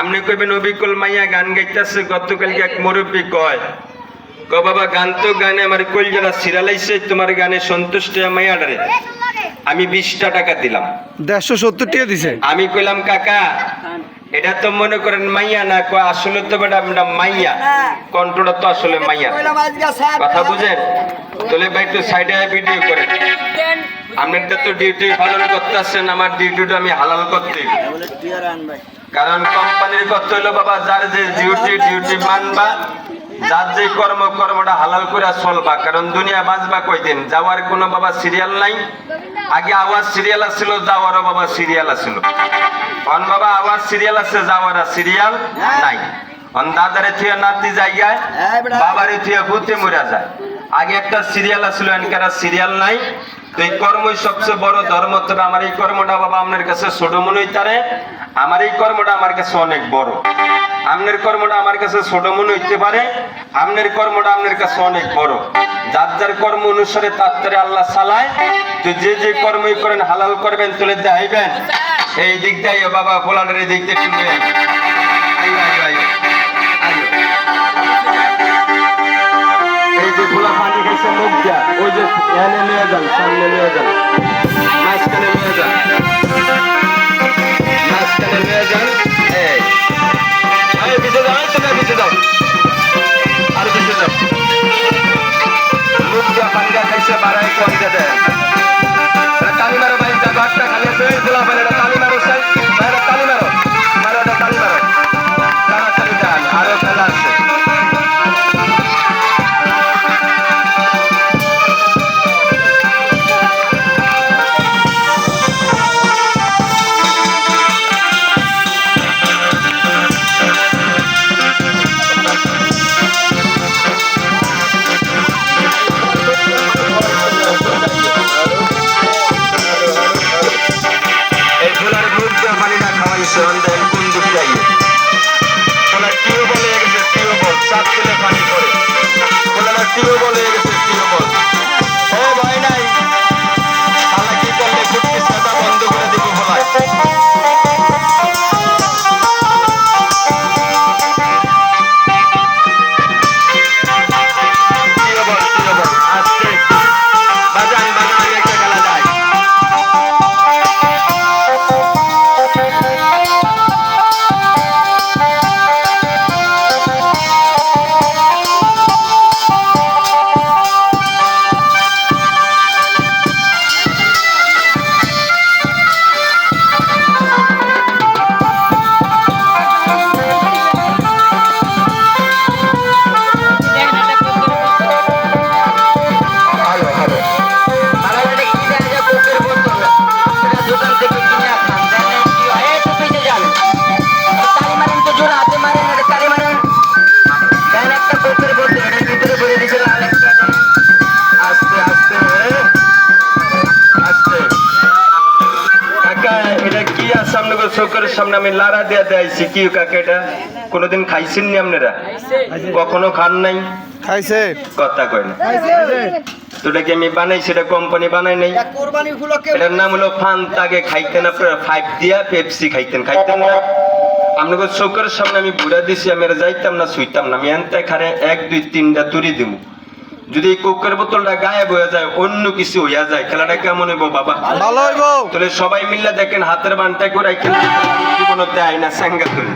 আপনি কইবেন অবিকল মাইয়া গান গাইতেছে গতকালকে এক মুরব্বী কয় ক বাবা গান তো গানে আমার কলজারা সিরালাইছে তোমার গানে সন্তুষ্ট মাইয়াডারে আমি বিশটা টাকা দিলাম। দেড়শো সত্তর টাকা দিছে। আমি কইলাম কাকা এটা তো মনে করেন মাইয়া না কয় আসলে তো বেটা আমরা মাইয়া। কন্ট্রোলটা তো আসলে মাইয়া। কথা বুঝেন? তাহলে ভাই একটু সাইডে ভিডিও করেন। আপনারটা তো ডিউটি পালন করতেছেন আমার ডিউটিটা আমি হালাল করতে। কারণ কোম্পানির কথা হলো বাবা যার যে ডিউটি ডিউটি মানবা যার যে কর্ম কর্মটা হালাল করে চলবা। কারণ দুনিয়া বাঁচবা কয়দিন? যাওয়ার কোনো বাবা সিরিয়াল নাই। আগে আওয়াজ সিরিয়াল আছিল যাওয়ারও বাবা সিরিয়াল আছিল। অন বাবা আওয়াজ সিরিয়াল আছে যাওয়ার সিরিয়াল নাই। অন দাদারে থুয়া নাতি জায়গায় বাবারে থুয়া ভূতে মরা যায়। আগে একটা সিরিয়াল আছিল এনকার সিরিয়াল নাই। তো এই কর্মই সবচেয়ে বড় ধর্ম তবে আমার এই কর্মটা বাবা আপনার কাছে ছোট মনে হইতারে, আমার এই কর্মটা আমার কাছে অনেক বড়। আপনার কর্মটা আমার কাছে ছোট মনে হইতে পারে, আপনার কর্মটা আপনার কাছে অনেক বড়। যার যার কর্ম অনুসারে তার আল্লাহ চালায়, তো যে যে কর্মই করেন, হালাল করবেন, তুলে দেখাইবেন। এই দিক দিয়ে বাবা ফোলাডের এই দিক দিয়ে খোলা পানি খাইছে মুখ দিয়া ওই যে এনে নিয়ে যান সামনে নিয়ে যান মাঝখানে নিয়ে যান আপনাদের সামনে আমি লারা দিয়া দেয়াইছি কি কাকা এটা? কোনোদিন খাইছেন নি আপনারা? কখনো খান নাই? খাইছে। কথা কয় না। কি আমি বানাই সেটা কোম্পানি বানাই নাই? এটার নাম হলো আগে খাইতেন আপনারা। ফাইভ দিয়া পেপসি খাইতেন। খাইতেন না? আপনাকে চোখের সামনে আমি বুড়া দিছি আমি যাইতাম না শুইতাম না। আমি এনতে খারে এক দুই তিনটা তুরি দিব যদি এই কোকের বোতলটা গায়েব হয়ে যায় অন্য কিছু হইয়া যায় খেলাটা কেমন হইব বাবা? ভালো হইব। তাহলে সবাই মিললে দেখেন হাতের বানটা করে জীবন দেয় না স্যাঙ্গা করে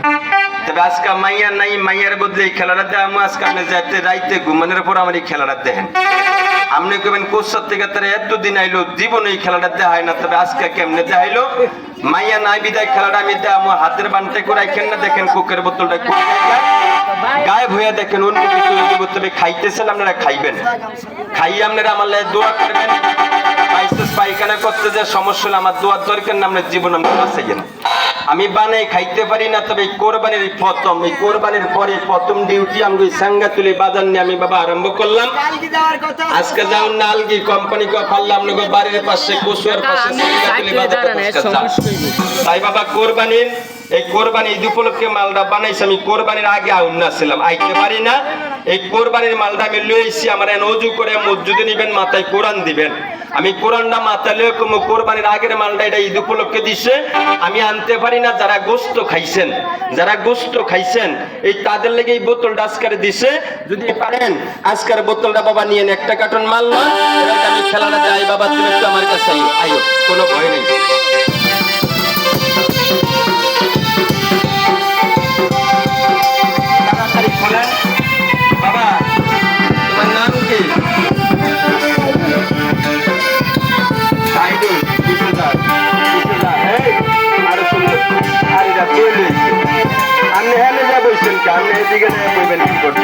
তবে আজকে মাইয়া নাই মাইয়ার বদলে এই খেলাটা দেয় আমি আজকে আপনি যাইতে রাইতে ঘুমানোর পর আমার এই খেলাটা দেখেন। আপনি কবেন কোসার থেকে তারা এতদিন আইলো জীবন এই খেলাটা দেখায় না তবে আজকে কেমনে দেখাইলো? মাইয়া নাই বিদায় খেলাটা আমি দেয় আমার হাতের বানটা করে খেন না দেখেন কোকের বোতলটা কোথায়? গায়েব হইয়া দেখেন, অন্য কিছু তবে খাইতেছেন, আপনারা খাইবেন। খাইয়ে আপনারা আমার লাই দোয়া করবেন। পাইসেস পায়খানা করতে যে সমস্যা হলে আমার দোয়ার দরকার না, আপনার জীবন আমরা বাঁচাইয়েন আমি বানাই খাইতে পারি না তবে কোরবানির প্রথম এই কোরবানির পরে প্রথম ডিউটি আমি সাঙ্গা তুলে বাজার নিয়ে আমি বাবা আরম্ভ করলাম। আজকে যাও নালগি কোম্পানি কো পারলাম না বাড়ির পাশে কুসুয়ার পাশে সাঙ্গা তুলে বাজার তাই বাবা কোরবানির এই কোরবানি ঈদ উপলক্ষে মালটা বানাইছি আমি কোরবানির আগে আউন না ছিলাম আইতে পারি না। এই কোরবানির মালটা আমি লইছি আমার এন অজু করে মসজিদে নিবেন মাথায় কোরআন দিবেন। আমি কোরআনটা মাতালে কোরবানির আগের মালটা এটা ঈদ উপলক্ষে দিছে। আমি আনতে পারি না, যারা গোস্ত খাইছেন, যারা গোস্ত খাইছেন, এই তাদের লেগে এই বোতলটা আজকার দিছে। যদি পারেন, আজকার বোতলটা বাবা নিয়ে একটা কার্টন মাল না আমি খেলাটা যাই বাবা, তুমি একটু আমার কাছে আইও। কোনো ভয় নেই। আর এটা তৈরি